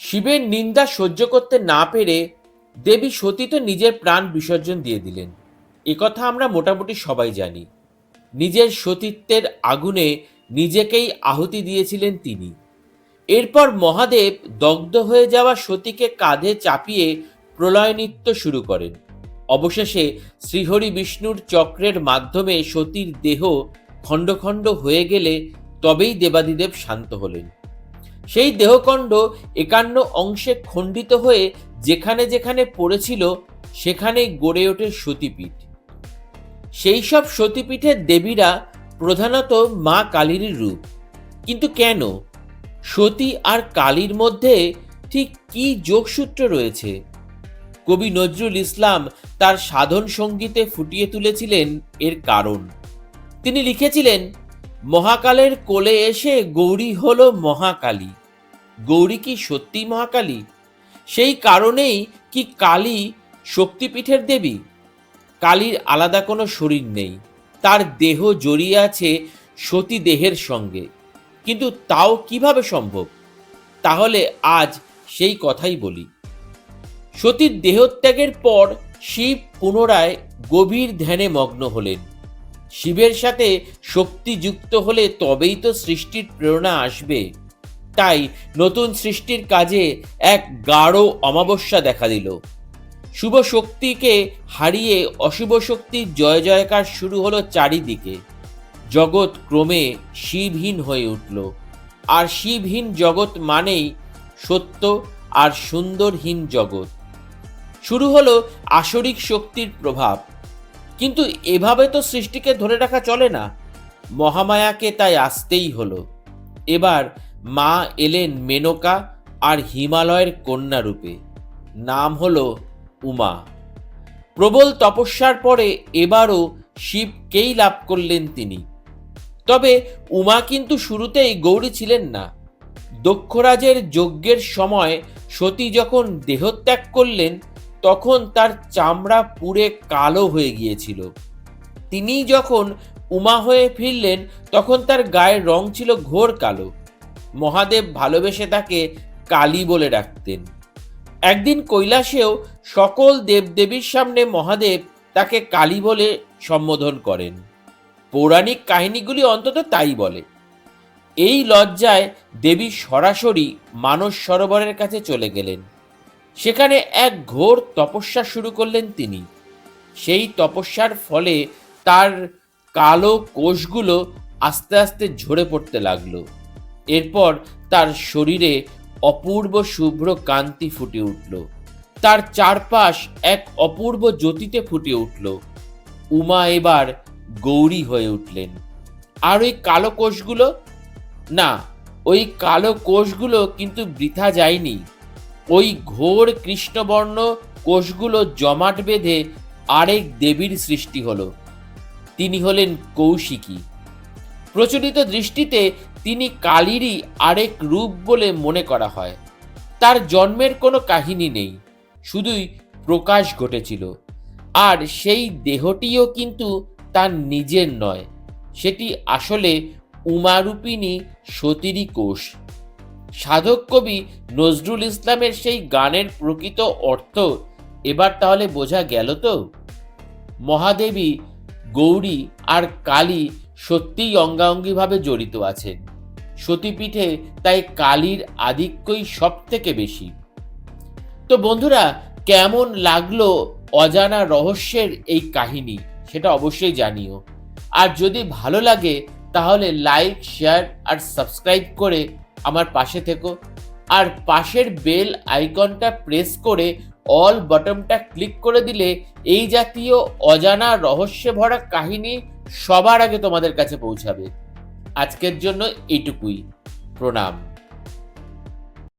শিবের নিন্দা সহ্য করতে না পেরে দেবী সতী তো নিজের প্রাণ বিসর্জন দিয়ে দিলেন। একথা আমরা মোটামুটি সবাই জানি। নিজের সতীত্বের আগুনে নিজেকেই আহুতি দিয়েছিলেন তিনি। এরপর মহাদেব দগ্ধ হয়ে যাওয়া সতীকে কাঁধে চাপিয়ে প্রলয় নৃত্য শুরু করেন। অবশেষে শ্রীহরি বিষ্ণুর চক্রের মাধ্যমে সতীর দেহ খণ্ড খণ্ড হয়ে গেলে তবেই দেবাদিদেব শান্ত হলেন। সেই দেহখণ্ড একান্ন অংশে খণ্ডিত হয়ে যেখানে যেখানে পড়েছিল, সেখানেই গড়ে ওঠে সতীপীঠ। সেই সব সতীপীঠের দেবীরা প্রধানত মা কালীর রূপ। কিন্তু কেন? সতী আর কালীর মধ্যে ঠিক কি যোগসূত্র রয়েছে? কবি নজরুল ইসলাম তার সাধন সঙ্গীতে ফুটিয়ে তুলেছিলেন এর কারণ। তিনি লিখেছিলেন, মহাকালের কোলে এসে গৌরী হল মহাকালী। গৌরী কি সত্যি মহাকালী? সেই কারণেই কি কালী শক্তিপীঠের দেবী? কালীর আলাদা কোনো শরীর নেই, তার দেহ জড়িয়ে আছে সতী দেহের সঙ্গে। কিন্তু তাও কীভাবে সম্ভব? তাহলে আজ সেই কথাই বলি। সতীর দেহত্যাগের পর শিব পুনরায় গভীর ধ্যানে মগ্ন হলেন। শিবের সাথে শক্তি যুক্ত হলে তবেই তো সৃষ্টির প্রেরণা আসবে। তাই নতুন সৃষ্টির কাজে এক গাঢ় অমাবস্যা দেখা দিল। শুভ শক্তিকে হারিয়ে অশুভ শক্তির জয় জয়কার শুরু হলো চারিদিকে। জগৎ ক্রমে শিবহীন হয়ে উঠল। আর শিবহীন জগৎ মানেই সত্য আর সুন্দরহীন জগৎ। শুরু হলো আসরিক শক্তির প্রভাব। কিন্তু এভাবে তো সৃষ্টিকে ধরে রাখা চলে না। মহামায়াকে তাই আসতেই হলো। এবার মা এলেন মেনকা আর হিমালয়ের কন্যা রূপে। নাম হল উমা। প্রবল তপস্যার পরে এবারও শিবকেই লাভ করলেন তিনি। তবে উমা কিন্তু শুরুতেই গৌরী ছিলেন না। দক্ষরাজের যজ্ঞের সময় সতী যখন দেহত্যাগ করলেন, তখন তার চামড়া পুড়ে কালো হয়ে গিয়েছিল। তিনি যখন উমা হয়ে ফিরলেন, তখন তার গায়ের রং ছিল ঘোর কালো। মহাদেব ভালোবেসে তাকে কালী বলে ডাকতেন। একদিন কৈলাসেও সকল দেবদেবীর সামনে মহাদেব তাকে কালী বলে সম্বোধন করেন। পৌরাণিক কাহিনীগুলি অন্তত তাই বলে। এই লজ্জায় দেবী সরাসরি মানস সরোবরের কাছে চলে গেলেন। সেখানে এক ঘোর তপস্যা শুরু করলেন তিনি। সেই তপস্যার ফলে তার কালো কোষগুলো আস্তে আস্তে ঝরে পড়তে লাগল। এরপর তার শরীরে অপূর্ব শুভ্র কান্তি ফুটে উঠল। তার চারপাশ এক অপূর্ব জ্যোতিতে ফুটে উঠল। উমা এবার গৌরী হয়ে উঠলেন। আর ওই কালো কোষগুলো? না, ওই কালো কোষগুলো কিন্তু বৃথা যায়নি। ওই ঘোর কৃষ্ণবর্ণ কোষগুলো জমাট বেঁধে আরেক দেবীর সৃষ্টি হলো। তিনি হলেন কৌশিকী। প্রচলিত দৃষ্টিতে তিনি কালীরই আরেক রূপ বলে মনে করা হয়। তার জন্মের কোনো কাহিনী নেই, শুধুই প্রকাশ ঘটেছিল। আর সেই দেহটিও কিন্তু তার নিজের নয়, সেটি আসলে উমারূপিণী সতীরই কোষ। সাধক কবি নজরুল ইসলামের সেই গানের প্রকৃত অর্থ এবার তাহলে বোঝা গেল তো? মহাদেবী, গৌরী আর কালী সত্যিই অঙ্গাঙ্গিভাবে জড়িত আছেন। সতীপীঠে তাই কালীর আধিক্যই সব থেকে বেশি। তো বন্ধুরা, কেমন লাগল অজানা রহস্যের এই কাহিনী সেটা অবশ্যই জানিও। আর যদি ভালো লাগে, তাহলে লাইক শেয়ার আর সাবস্ক্রাইব করে আমার পাশে থেকো। আর পাশের বেল আইকনটা প্রেস করে অল বটমটা ক্লিক করে দিলে এই জাতীয় অজানা রহস্যে ভরা কাহিনী সবার আগে তোমাদের কাছে পৌঁছাবে। আজকের জন্য এইটুকুই। প্রণাম।